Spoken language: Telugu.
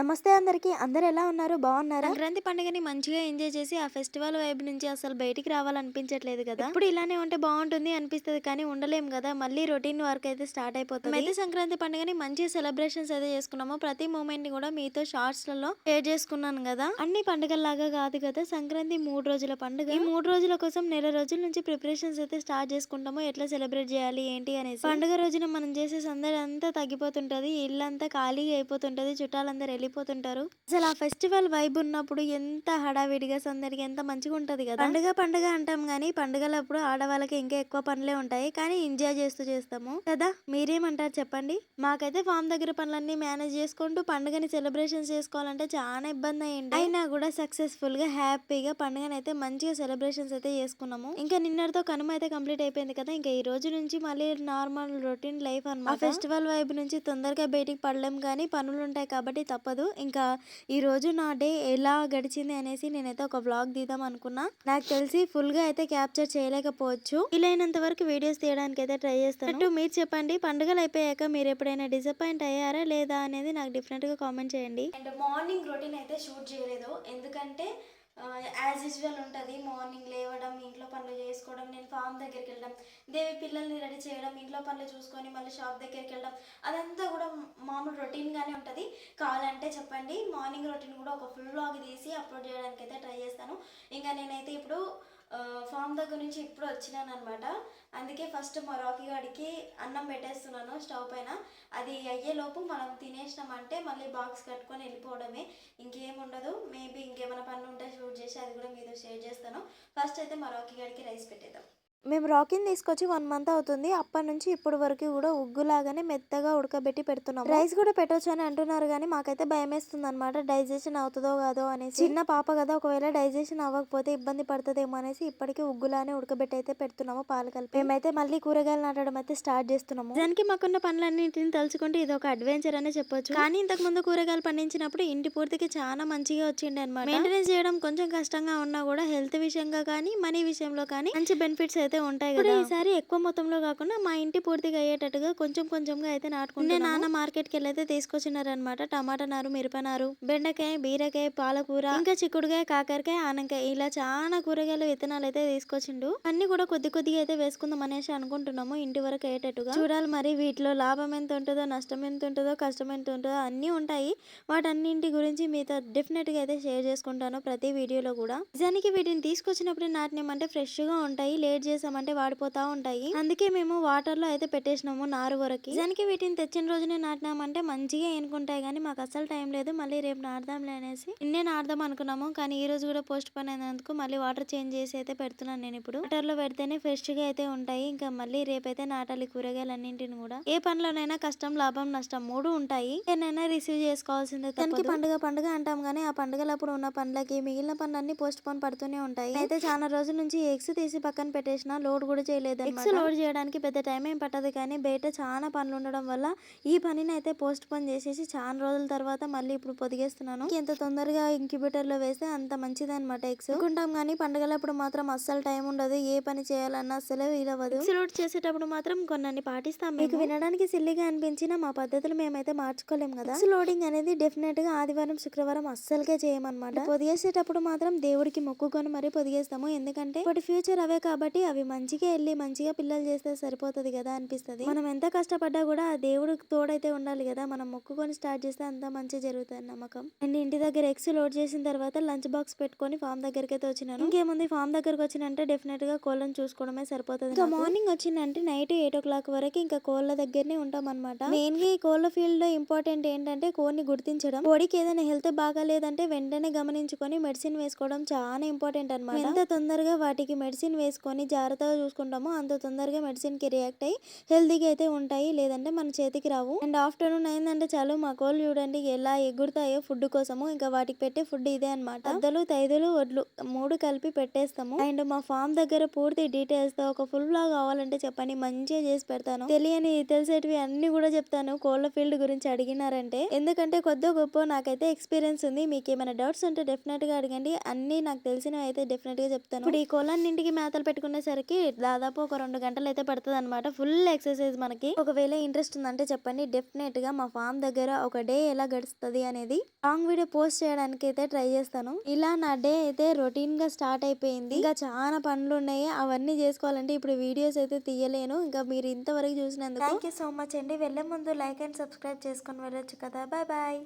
నమస్తే అందరికీ. అందరు ఎలా ఉన్నారు? బాగున్నారా? సంక్రాంతి పండుగని మంచిగా ఎంజాయ్ చేసి ఆ ఫెస్టివల్ వైబ్ నుంచి అసలు బయటికి రావాలనిపించట్లేదు కదా. ఇప్పుడు ఇలానే ఉంటే బాగుంటుంది అనిపిస్తుంది కానీ ఉండలేం కదా. మళ్ళీ రొటీన్ వర్క్ అయితే స్టార్ట్ అయిపోతుంది. అయితే సంక్రాంతి పండుగని మంచి సెలబ్రేషన్స్ అయితే చేసుకున్నాము. ప్రతి మూమెంట్ని కూడా మీతో షార్ట్స్లలో షేర్ చేసుకున్నాను కదా. అన్ని పండుగల్లాగా కాదు కదా. సంక్రాంతి మూడు రోజుల పండుగ. ఈ మూడు రోజుల కోసం నెల రోజుల నుంచి ప్రిపరేషన్స్ అయితే స్టార్ట్ చేసుకుంటాము. ఎట్లా సెలబ్రేట్ చేయాలి ఏంటి అనేసి. పండుగ రోజున మనం చేసే సందడి అంతా తగ్గిపోతుంటది. ఇల్లంతా ఖాళీగా అయిపోతుంటది. చుట్టాలందరూ వెళ్ళిపోతుంటారు అసలు ఆ ఫెస్టివల్ వైబ్ ఉన్నప్పుడు ఎంత హడావిడిగా సందడిగా ఎంత మంచిగా ఉంటది కదా. పండుగ పండుగ అంటాం కానీ పండుగలప్పుడు ఆడవాళ్ళకి ఇంకా ఎక్కువ పనులే ఉంటాయి. కానీ ఎంజాయ్ చేస్తూ చేస్తాము. కదా మీరేమంటారు చెప్పండి? మాకైతే ఫామ్ దగ్గర పనులన్నీ మేనేజ్ చేసుకుంటూ పండుగని సెలబ్రేషన్స్ చేసుకోవాలంటే చాలా ఇబ్బంది అయ్యింది. అయినా కూడా సక్సెస్ఫుల్గా హ్యాపీగా పండుగని అయితే మంచిగా సెలబ్రేషన్స్ అయితే చేసుకున్నాము. ఇంకా నిన్నటితో కనుమ అయితే కంప్లీట్ అయిపోయింది కదా. ఇంకా ఈ రోజు నుంచి మళ్ళీ నార్మల్ రొటీన్ లైఫ్ అన్నమాట. ఫెస్టివల్ వైబ్ నుంచి తొందరగా బయటికి పడలేం కానీ పనులు ఉంటాయి కాబట్టి తప్పదు. ఇంకా ఈరోజు నా డే ఎలా గడిచింది అనేసి నేనైతే ఒక వ్లాగ్ తీద్దాం అనుకున్నా. నాకు తెలిసి ఫుల్గా అయితే క్యాప్చర్ చేయలేకపోవచ్చు. వీలైనంత వరకు వీడియోస్ తీయడానికి అయితే ట్రై చేస్తాను. మీరు చెప్పండి పండుగలు అయిపోయాక మీరు ఎప్పుడైనా డిసప్పాయింట్ అయ్యారా లేదా అనేది నాకు డిఫరెంట్గా కామెంట్ చేయండి. అండ్ మార్నింగ్ రొటీన్ అయితే షూట్ చేయలేదు. ఎందుకంటే యాజ్ యూజువల్ ఉంటుంది. మార్నింగ్ లేవడం ఇంట్లో పనులు చేసుకోవడం నేను ఫామ్ దగ్గరికి వెళ్ళడం దేవి పిల్లల్ని రెడీ చేయడం ఇంట్లో పనులు చూసుకొని మళ్ళీ షాప్ దగ్గరికి వెళ్ళడం అదంతా కూడా మామూలు రొటీన్గానే ఉంటుంది. కావాలంటే చెప్పండి మార్నింగ్ రొటీన్ కూడా ఒక ఫుల్ వ్లాగ్ తీసి అప్లోడ్ చేయడానికి అయితే ట్రై చేస్తాను. ఇంకా నేనైతే ఇప్పుడు ఫామ్ దగ్గర నుంచి ఇప్పుడు వచ్చినాను అనమాట అందుకే ఫస్ట్ మా గడికి అన్నం పెట్టేస్తున్నాను స్టవ్ పైన. అది అయ్యేలోపు మనం తినేసినామంటే మళ్ళీ బాక్స్ కట్టుకొని వెళ్ళిపోవడమే. ఇంకేం ఉండదు మేబీ ఇంకేమైనా పనులు ఉంటే షూట్ చేసి అది కూడా మీతో షేర్ చేస్తాను. ఫస్ట్ అయితే మా గడికి రైస్ పెట్టేద్దాం. మేము రాకిని తీసుకొచ్చి వన్ మంత్ అవుతుంది. అప్పటి నుంచి ఇప్పుడు వరకు కూడా ఉగ్గులాగానే మెత్తగా ఉడకబెట్టి పెడుతున్నాం రైస్ కూడా పెట్టొచ్చు అని అంటున్నారు కానీ మాకైతే భయం వేస్తుంది అనమాట డైజెషన్ అవుతుందో కాదో అనేసి. చిన్న పాప కదా ఒకవేళ డైజెషన్ అవ్వకపోతే ఇబ్బంది పడుతుందేమో అనేసి ఇప్పటికీ ఉగ్గులానే ఉడకబెట్టి అయితే పెడుతున్నాము పాలు కలిపి. మేమైతే మళ్ళీ కూరగాయలు నాటడం అయితే స్టార్ట్ చేస్తున్నాము. దానికి మాకున్న పనులన్నింటిని తలుచుకుంటే ఇది ఒక అడ్వెంచర్ అనే చెప్పొచ్చు. కానీ ఇంతకు ముందు కూరగాయలు పండించినప్పుడు ఇంటి పూర్తికి చాలా మంచిగా వచ్చిండే అనమాట మెయింటెనెన్స్ చేయడం కొంచెం కష్టంగా ఉన్నా కూడా హెల్త్ విషయంగా కానీ మనీ విషయంలో కానీ మంచి బెనిఫిట్స్ అయితే ఉంటాయి కదా. ఈసారి ఎక్కువ మొత్తంలో కాకుండా మా ఇంటి పూర్తిగా అయ్యేటట్టుగా కొంచెం కొంచెంగా అయితే నాటుకుంటే నాన్న మార్కెట్కి వెళ్ళి అయితే తీసుకొచ్చినారనమాట టమాటా నారు మిరప నారు బెండకాయ బీరకాయ పాలకూర ఇంకా చిక్కుడుకాయ కాకరకాయ ఆనకాయ ఇలా చాలా కూరగాయల విత్తనాలు అయితే తీసుకొచ్చిండు. అన్ని కూడా కొద్ది కొద్దిగా అయితే వేసుకుందాం అనేసి అనుకుంటున్నాము ఇంటి వరకు అయ్యేటట్టుగా. చూడాలి మరి వీటిలో లాభం ఎంత ఉంటుందో నష్టం ఎంత ఉంటుందో కష్టం ఎంత ఉంటుందో అన్ని ఉంటాయి. వాటన్నింటి గురించి మీతో డెఫినెట్గా అయితే షేర్ చేసుకుంటాను ప్రతి వీడియోలో కూడా. నిజానికి వీటిని తీసుకొచ్చినప్పుడు నాటినామంటే ఫ్రెష్గా ఉంటాయి. లేట్ పెట్టేసామంటే వాడిపోతా ఉంటాయి. అందుకే మేము వాటర్లో అయితే పెట్టేసినాము నారు వరకు. నిజానికి వీటిని తెచ్చిన రోజునే నాటినామంటే మంచిగా ఎన్నుకుంటాయి కానీ మాకు అసలు టైం లేదు. మళ్ళీ రేపు నాడదాంలే అనేసి నిన్నే నాడదాం అనుకున్నాము. కానీ ఈ రోజు కూడా పోస్ట్ పోన్ అయినందుకు మళ్ళీ వాటర్ చేంజ్ చేసి అయితే పెడుతున్నాను నేను ఇప్పుడు. వాటర్లో పెడితేనే ఫ్రెష్గా అయితే ఉంటాయి. ఇంకా మళ్ళీ రేపైతే నాటాలి కూరగాయలు అన్నింటిని కూడా. ఏ పనిలోనైనా కష్టం లాభం నష్టం మూడు ఉంటాయి. ఏనైనా రిసీవ్ చేసుకోవాల్సిందే దానికి పండుగ పండుగ అంటాం కానీ ఆ పండుగలప్పుడు ఉన్న పనులకి మిగిలిన పనులన్నీ పోస్ట్ పోన్ పడుతూనే ఉంటాయి. అయితే చాలా రోజుల నుంచి ఎగ్స్ తీసి పక్కన పెట్టేసిన. లోడ్ కూడా చేయలేదు ఎగ్స్ లోడ్ చేయడానికి పెద్ద టైం ఏం పట్టదు కానీ బయట చాలా పనులు ఉండడం వల్ల ఈ పనిని అయితే పోస్ట్ పోన్ చేసేసి చాలా రోజుల తర్వాత మళ్ళీ ఇప్పుడు పొదిగేస్తున్నాను. ఎంత తొందరగా ఇంక్యుబేటర్లో వేస్తే అంత మంచిది అనమాట ఎగ్స్ అనుకుంటాం కానీ పండుగలప్పుడు మాత్రం అస్సలు టైం ఉండదు. ఏ పని చేయాలన్నా అస్సలే వీలవ్వదు ఎగ్స్ లోడ్ చేసేటప్పుడు మాత్రం కొన్ని పాటిస్తాం మీకు వినడానికి సిల్లిగా అనిపించిన మా పద్ధతులు మేమైతే మార్చుకోలేం కదా. ఎగ్స్ లోడింగ్ అనేది డెఫినెట్గా ఆదివారం శుక్రవారం అస్సలకే చేయమన్నమాట. పొదిగేసేటప్పుడు మాత్రం దేవుడికి మొక్కుకొని మరీ పొదిగేస్తాము. ఎందుకంటే ఇప్పటి ఫ్యూచర్ అవే కాబట్టి అవి మంచిగా వెళ్ళి మంచిగా పిల్లలు చేస్తే సరిపోతుంది కదా అనిపిస్తది. మనం ఎంత కష్టపడ్డా కూడా ఆ దేవుడికి తోడైతే ఉండాలి కదా. మనం మొక్కుకొని స్టార్ట్ చేస్తే అంత మంచి జరుగుతుంది నమ్మకం. అండ్ ఇంటి దగ్గర ఎగ్స్ లోడ్ చేసిన తర్వాత లంచ్ బాక్స్ పెట్టుకొని ఫామ్ దగ్గరికి అయితే వచ్చినాను. ఇంకేముంది? ఫామ్ దగ్గరకు వచ్చినంటే డెఫినెట్గా కోళ్ళని చూసుకోవడమే సరిపోతుంది ఇంకా మార్నింగ్ వచ్చిందంటే నైట్ ఎయిట్ ఓ క్లాక్ వరకు ఇంకా కోళ్ళ దగ్గరనే ఉంటాం అనమాట మెయిన్గా ఈ కోళ్ళ ఫీల్డ్లో ఇంపార్టెంట్ ఏంటంటే కోడిని గుర్తించడం. కోడికి ఏదైనా హెల్త్ బాగాలేదంటే వెంటనే గమనించుకొని మెడిసిన్ వేసుకోవడం చాలా ఇంపార్టెంట్ అనమాట ఎంత తొందరగా వాటికి మెడిసిన్ వేసుకొని జాగ్రత్తగా చూసుకుంటామో. అంత తొందరగా మెడిసిన్కి రియాక్ట్ అయ్యి హెల్తీగా అయితే ఉంటాయి. లేదంటే మన చేతికి రావు. అండ్ ఆఫ్టర్నూన్ అయిందంటే చాలు మా కోళ్ళు చూడండి ఎలా ఎగురుతాయో ఫుడ్ కోసము. ఇంకా వాటికి పెట్టే ఫుడ్ ఇదే అనమాట అద్దలు తైదులు వడ్లు మూడు కలిపి పెట్టేస్తాము. అండ్ మా ఫామ్ దగ్గర పూర్తి డీటెయిల్స్తో ఒక ఫుల్ బ్లాగ్ కావాలంటే చెప్పండి. మంచిగా చేసి పెడతాను. తెలియని తెలిసేటివి అన్ని కూడా చెప్తాను. కోళ్ళ ఫీల్డ్ గురించి అడిగినారంటే. ఎందుకంటే కొద్ది గొప్ప నాకైతే ఎక్స్పీరియన్స్ ఉంది. మీకు ఏమైనా డౌట్స్ ఉంటే డెఫినెట్గా అడగండి. అన్ని నాకు తెలిసినవి అయితే డెఫినెట్గా చెప్తాను. ఇప్పుడు ఈ కోళ్ళన్నింటికి మేతలు పెట్టుకునే సరే వచ్చేసరికి దాదాపు ఒక రెండు గంటలు అయితే పడుతుంది అనమాట ఫుల్ ఎక్సర్సైజ్ మనకి. ఒకవేళ ఇంట్రెస్ట్ ఉందంటే చెప్పండి. డెఫినెట్గా మా ఫామ్ దగ్గర ఒక డే ఎలా గడుస్తుంది అనేది లాంగ్ వీడియో పోస్ట్ చేయడానికి అయితే ట్రై చేస్తాను. ఇలా నా డే అయితే రొటీన్గా స్టార్ట్ అయిపోయింది. ఇంకా చాలా పనులు ఉన్నాయి. అవన్నీ చేసుకోవాలంటే ఇప్పుడు వీడియోస్ అయితే తీయలేను. ఇంకా మీరు ఇంతవరకు చూసినందుకు థ్యాంక్ యూ సో మచ్ అండి. వెళ్ళే ముందు లైక్ అండ్ సబ్స్క్రైబ్ చేసుకొని వెళ్ళొచ్చు కదా. Bye bye